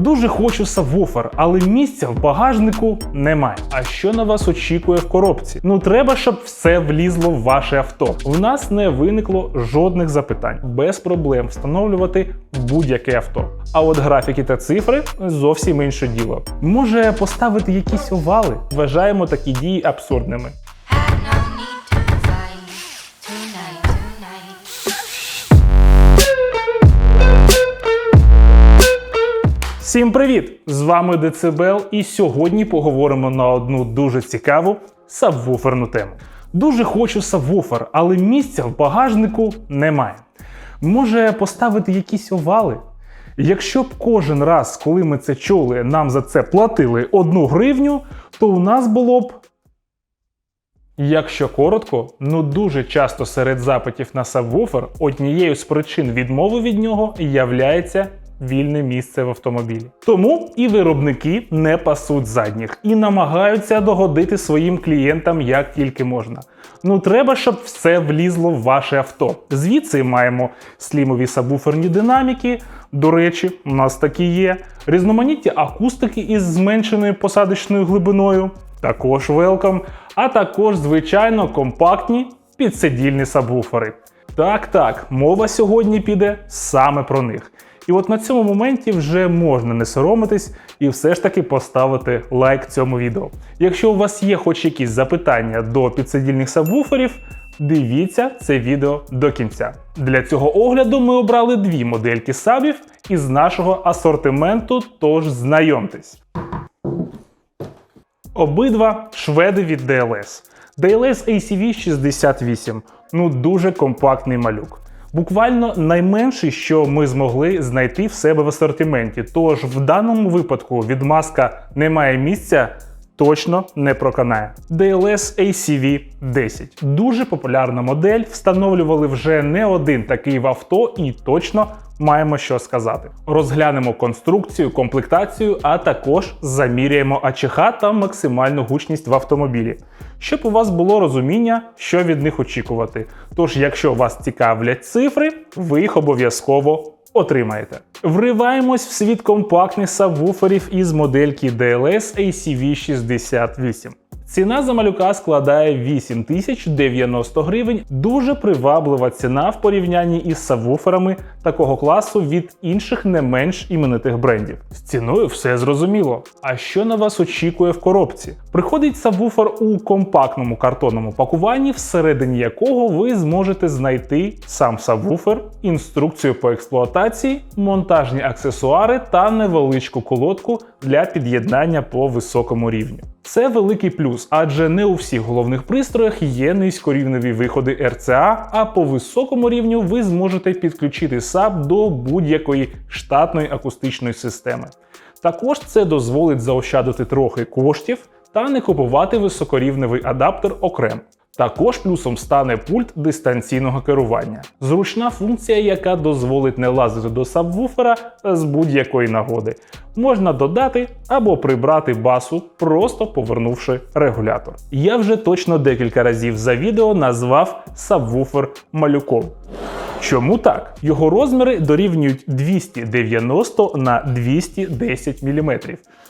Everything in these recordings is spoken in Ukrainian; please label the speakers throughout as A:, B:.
A: Дуже хочу сабвуфер, але місця в багажнику немає. А що на вас очікує в коробці? Ну треба, щоб все влізло в ваше авто. В нас не виникло жодних запитань, без проблем встановлювати будь-яке авто. А от графіки та цифри зовсім інше діло. Може поставити якісь овали? Вважаємо такі дії абсурдними. Всім привіт! З вами Децибел, і сьогодні поговоримо на одну дуже цікаву сабвуферну тему. Дуже хочу сабвуфер, але місця в багажнику немає. Може поставити якісь овали? Якщо б кожен раз, коли ми це чули, нам за це платили одну гривню, то у нас було б Якщо коротко, ну дуже часто серед запитів на сабвуфер однією з причин відмови від нього являється вільне місце в автомобілі. Тому і виробники не пасуть задніх і намагаються догодити своїм клієнтам як тільки можна. Ну треба, щоб все влізло в ваше авто. Звідси маємо слімові сабвуферні динаміки. До речі, у нас такі є. Різноманітні акустики із зменшеною посадочною глибиною. Також велкам, а також, звичайно, компактні підсидільні сабвуфери. Так, так, мова сьогодні піде саме про них. І от на цьому моменті вже можна не соромитись і все ж таки поставити лайк цьому відео. Якщо у вас є хоч якісь запитання до підсидільних сабвуферів, дивіться це відео до кінця. Для цього огляду ми обрали дві модельки сабів із нашого асортименту, тож знайомтесь. Обидва шведи від DLS. DLS ACV 68. Ну дуже компактний малюк. Буквально найменше, що ми змогли знайти в себе в асортименті. Тож в даному випадку відмазка немає місця. Точно не проканає. DLS ACV 10. Дуже популярна модель. Встановлювали вже не один такий в авто, і точно маємо що сказати. Розглянемо конструкцію, комплектацію, а також заміряємо АЧХ та максимальну гучність в автомобілі, щоб у вас було розуміння, що від них очікувати. Тож, якщо вас цікавлять цифри, ви їх обов'язково отримаєте. Вриваємось в світ компактних сабвуферів із модельки DLS ACV 68. Ціна за малюка складає 8090 гривень. Дуже приваблива ціна в порівнянні із сабвуферами такого класу від інших не менш іменитих брендів. З ціною все зрозуміло. А що на вас очікує в коробці? Приходить сабвуфер у компактному картонному пакуванні, всередині якого ви зможете знайти сам сабвуфер, інструкцію по експлуатації, монтажні аксесуари та невеличку колодку для під'єднання по високому рівню. Це великий плюс, адже не у всіх головних пристроях є низькорівневі виходи RCA, а по високому рівню ви зможете підключити САП до будь-якої штатної акустичної системи. Також це дозволить заощадити трохи коштів та не купувати високорівневий адаптер окремо. Також плюсом стане пульт дистанційного керування. Зручна функція, яка дозволить не лазити до сабвуфера з будь-якої нагоди. Можна додати або прибрати басу, просто повернувши регулятор. Я вже точно декілька разів за відео назвав сабвуфер малюком. Чому так? Його розміри дорівнюють 290 на 210 мм,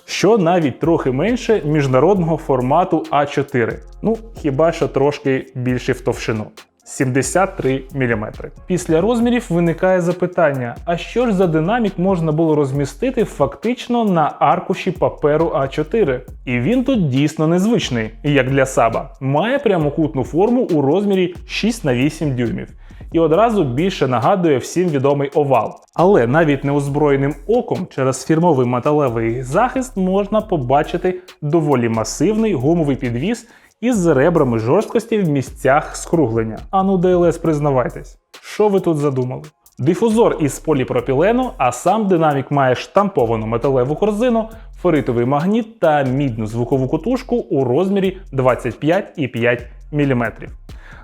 A: що навіть трохи менше міжнародного формату А4. Ну, хіба що трошки більше в товщину. 73 мм. Після розмірів виникає запитання: а що ж за динамік можна було розмістити фактично на аркуші паперу А4? І він тут дійсно незвичний, як для саба. Має прямокутну форму у розмірі 6 на 8 дюймів. І одразу більше нагадує всім відомий овал. Але навіть неозброєним оком через фірмовий металевий захист можна побачити доволі масивний гумовий підвіс із ребрами жорсткості в місцях скруглення. Ану, ДЛС, признавайтесь, що ви тут задумали? Дифузор із поліпропілену, а сам динамік має штамповану металеву корзину, феритовий магніт та мідну звукову котушку у розмірі 25,5 мм.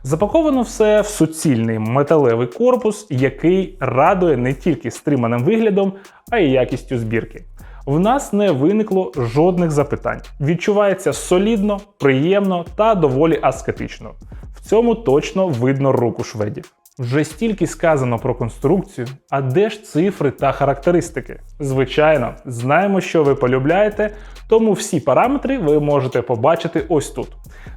A: Запаковано все в суцільний металевий корпус, який радує не тільки стриманим виглядом, а й якістю збірки. В нас не виникло жодних запитань. Відчувається солідно, приємно та доволі аскетично. В цьому точно видно руку шведів. Вже стільки сказано про конструкцію, а де ж цифри та характеристики? Звичайно, знаємо, що ви полюбляєте, тому всі параметри ви можете побачити ось тут.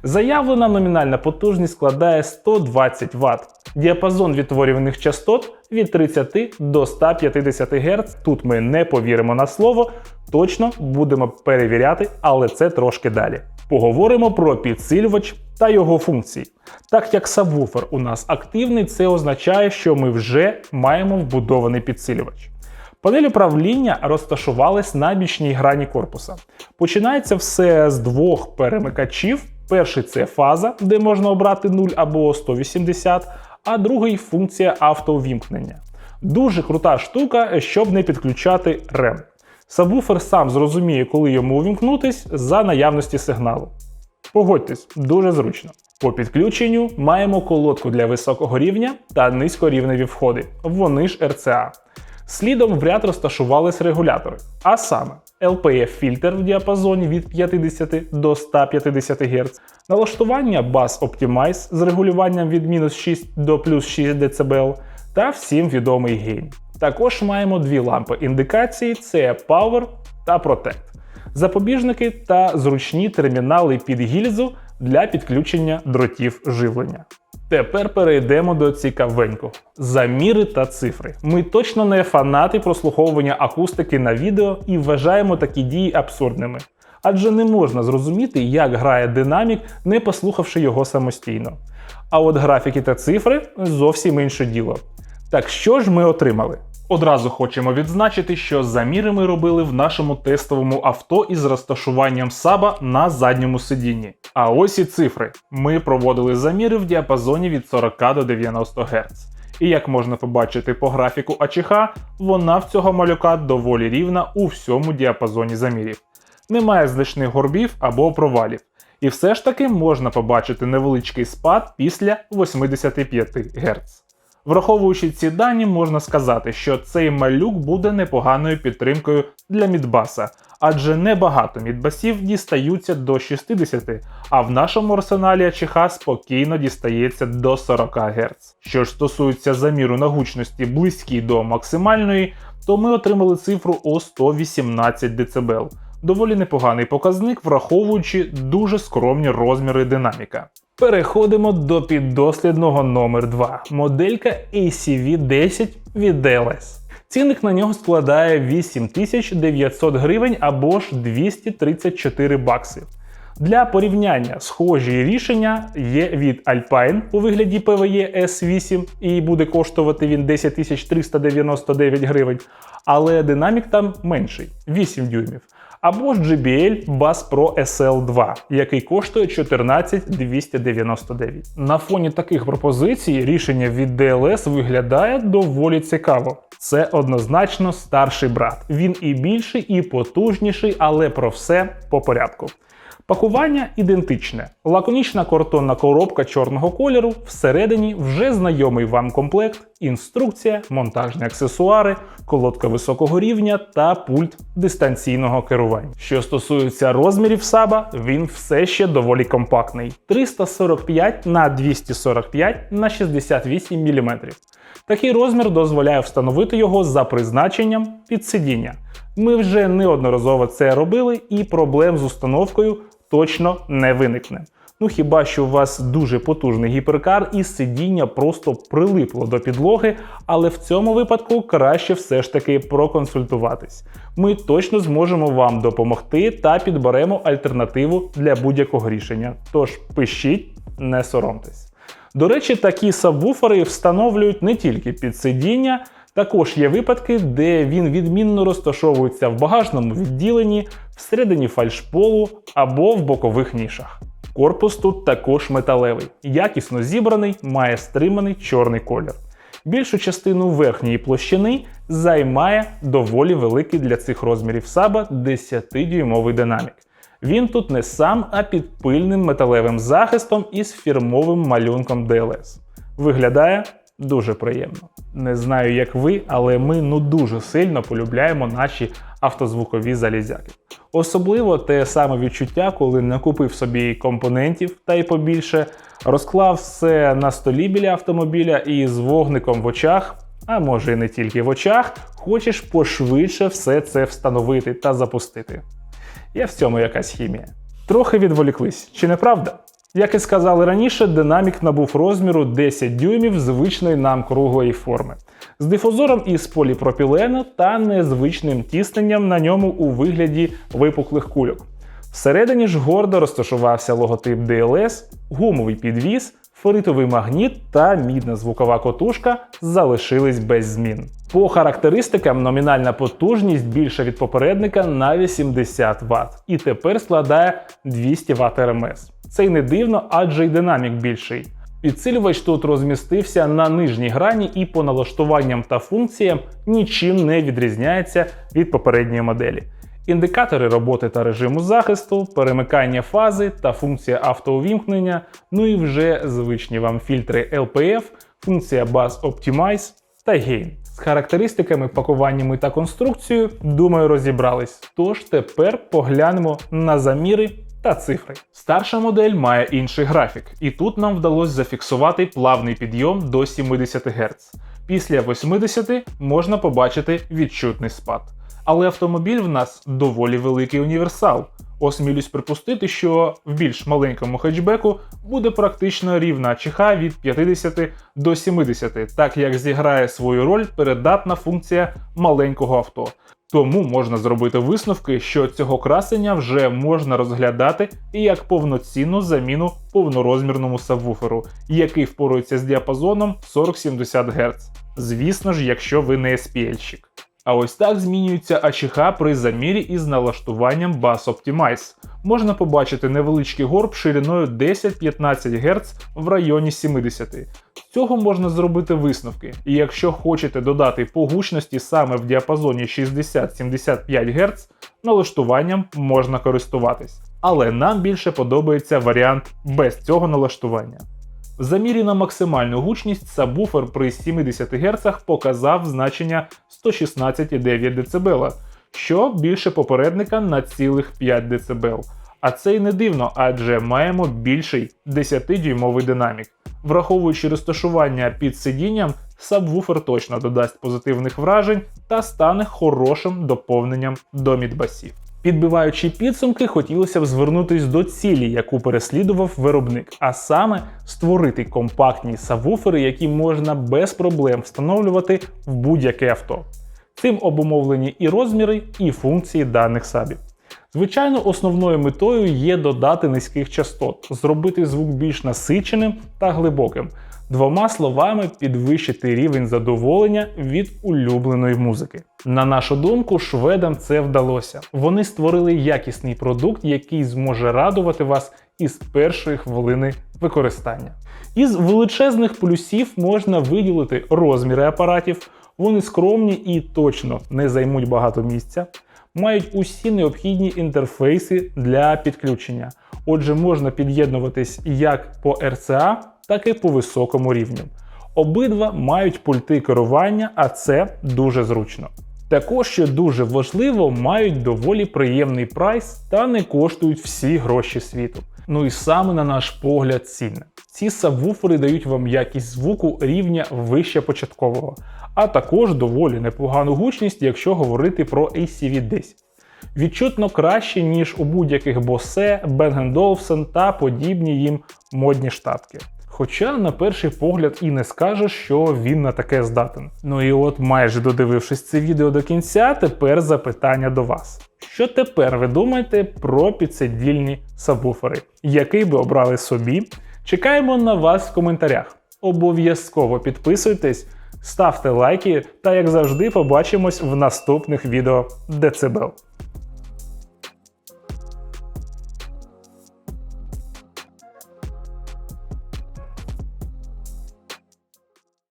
A: Заявлена номінальна потужність складає 120 Вт. Діапазон відтворюваних частот від 30 до 150 Гц. Тут ми не повіримо на слово, точно будемо перевіряти, але це трошки далі. Поговоримо про підсилювач та його функції. Так як сабвуфер у нас активний, це означає, що ми вже маємо вбудований підсилювач. Панель управління розташувалась на бічній грані корпуса. Починається все з двох перемикачів. Перший це фаза, де можна обрати 0 або 180, а другий функція автоувімкнення. Дуже крута штука, щоб не підключати рем. Сабвуфер сам зрозуміє, коли йому увімкнутись за наявності сигналу. Погодьтесь, дуже зручно. По підключенню маємо колодку для високого рівня та низькорівневі входи. Вони ж RCA. Слідом в ряд розташувались регулятори, а саме LPF-фільтр в діапазоні від 50 до 150 Гц, налаштування Bass Optimize з регулюванням від мінус 6 до плюс 6 дБ та всім відомий гейн. Також маємо дві лампи індикації: це Power та Protect запобіжники та зручні термінали під гільзу для підключення дротів живлення. Тепер перейдемо до цікавенького. Заміри та цифри. Ми точно не фанати прослуховування акустики на відео і вважаємо такі дії абсурдними. Адже не можна зрозуміти, як грає динамік, не послухавши його самостійно. А от графіки та цифри зовсім інше діло. Так що ж ми отримали? Одразу хочемо відзначити, що заміри ми робили в нашому тестовому авто із розташуванням саба на задньому сидінні. А ось і цифри. Ми проводили заміри в діапазоні від 40 до 90 Гц. І як можна побачити по графіку АЧХ, вона в цього малюка доволі рівна у всьому діапазоні замірів. Немає значних горбів або провалів. І все ж таки можна побачити невеличкий спад після 85 Гц. Враховуючи ці дані, можна сказати, що цей малюк буде непоганою підтримкою для мідбаса, адже небагато мідбасів дістаються до 60, а в нашому арсеналі АЧХ спокійно дістається до 40 Гц. Що ж стосується заміру на гучності близькій до максимальної, то ми отримали цифру у 118 дБ. Доволі непоганий показник, враховуючи дуже скромні розміри динаміка. Переходимо до піддослідного номер 2 моделька ACV10 від DLS. Цінник на нього складає 8900 гривень або ж 234 бакси. Для порівняння схожі рішення є від Alpine у вигляді PVE S8 і буде коштувати він 10 399 гривень, але динамік там менший 8 дюймів. Або ж JBL Bass Pro SL2, який коштує 14299. На фоні таких пропозицій рішення від DLS виглядає доволі цікаво. Це однозначно старший брат. Він і більший, і потужніший, але про все по порядку. Пакування ідентичне. Лаконічна картонна коробка чорного кольору, всередині вже знайомий вам комплект, інструкція, монтажні аксесуари, колодка високого рівня та пульт дистанційного керування. Що стосується розмірів саба, він все ще доволі компактний: 345 на 245 на 68 мм. Такий розмір дозволяє встановити його за призначенням під сидіння. Ми вже неодноразово це робили, і проблем з установкою точно не виникне. Ну хіба що у вас дуже потужний гіперкар і сидіння просто прилипло до підлоги, але в цьому випадку краще все ж таки проконсультуватись. Ми точно зможемо вам допомогти та підберемо альтернативу для будь-якого рішення. Тож пишіть, не соромтесь. До речі, такі сабвуфери встановлюють не тільки під сидіння, також є випадки, де він відмінно розташовується в багажному відділенні, всередині фальшполу або в бокових нішах. Корпус тут також металевий, якісно зібраний, має стриманий чорний колір. Більшу частину верхньої площини займає доволі великий для цих розмірів саба 10-дюймовий динамік. Він тут не сам, а під пильним металевим захистом із фірмовим малюнком DLS. Виглядає дуже приємно. Не знаю, як ви, але ми ну дуже сильно полюбляємо наші автозвукові залізяки. Особливо те саме відчуття, коли накупив собі компонентів та й побільше, розклав все на столі біля автомобіля і з вогником в очах, а може і не тільки в очах, хочеш пошвидше все це встановити та запустити. Є в цьому якась хімія. Трохи відволіклись, чи не правда? Як і сказали раніше, динамік набув розміру 10 дюймів звичної нам круглої форми, з дифузором із поліпропілену та незвичним тісненням на ньому у вигляді випуклих кульок. Всередині ж гордо розташувався логотип DLS, гумовий підвіз, феритовий магніт та мідна звукова котушка залишились без змін. По характеристикам номінальна потужність більша від попередника на 80 Вт і тепер складає 200 Вт РМС. Це й не дивно, адже й динамік більший. Підсилювач тут розмістився на нижній грані і по налаштуванням та функціям нічим не відрізняється від попередньої моделі. Індикатори роботи та режиму захисту, перемикання фази та функція автоувімкнення, ну і вже звичні вам фільтри LPF, функція Bus Optimize та Gain. З характеристиками, пакуваннями та конструкцією, думаю, розібрались. Тож тепер поглянемо на заміри та цифри. Старша модель має інший графік, і тут нам вдалося зафіксувати плавний підйом до 70 Гц. Після 80 можна побачити відчутний спад. Але автомобіль в нас доволі великий універсал. Осмілюсь припустити, що в більш маленькому хетчбеку буде практично рівна чиха від 50 до 70, так як зіграє свою роль передатна функція маленького авто. Тому можна зробити висновки, що цього красення вже можна розглядати і як повноцінну заміну повнорозмірному сабвуферу, який впорується з діапазоном 40-70 Гц. Звісно ж, якщо ви не SPL-щик. А ось так змінюється АЧХ при замірі із налаштуванням Bass Optimize. Можна побачити невеличкий горб шириною 10-15 Гц в районі 70. З цього можна зробити висновки. І якщо хочете додати по гучності саме в діапазоні 60-75 Гц, налаштуванням можна користуватись. Але нам більше подобається варіант без цього налаштування. В замірі на максимальну гучність сабвуфер при 70 Гц показав значення 116,9 дБ, що більше попередника на цілих 5 дБ. А це й не дивно, адже маємо більший 10-дюймовий динамік. Враховуючи розташування під сидінням, сабвуфер точно додасть позитивних вражень та стане хорошим доповненням до мідбасів. Підбиваючи підсумки, хотілося б звернутись до цілі, яку переслідував виробник, а саме створити компактні сабвуфери, які можна без проблем встановлювати в будь-яке авто. Цим обумовлені і розміри, і функції даних сабів. Звичайно, основною метою є додати низьких частот, зробити звук більш насиченим та глибоким. Двома словами підвищити рівень задоволення від улюбленої музики. На нашу думку, шведам це вдалося. Вони створили якісний продукт, який зможе радувати вас із першої хвилини використання. Із величезних плюсів можна виділити розміри апаратів, вони скромні і точно не займуть багато місця. Мають усі необхідні інтерфейси для підключення, отже, можна під'єднуватись як по RCA, так і по високому рівню. Обидва мають пульти керування, а це дуже зручно. Також, що дуже важливо, мають доволі приємний прайс та не коштують всі гроші світу. Ну і саме на наш погляд цінне. Ці сабвуфери дають вам якість звуку рівня вище початкового, а також доволі непогану гучність, якщо говорити про ACV 10. Відчутно краще, ніж у будь-яких Bose, Bang Olufsen та подібні їм модні штатки. Хоча, на перший погляд, і не скажеш, що він на таке здатен. Ну і от, майже додивившись це відео до кінця, тепер запитання до вас. Що тепер ви думаєте про підсидільні сабвуфери? Який би обрали собі? Чекаємо на вас в коментарях. Обов'язково підписуйтесь, ставте лайки та, як завжди, побачимось в наступних відео Децибел.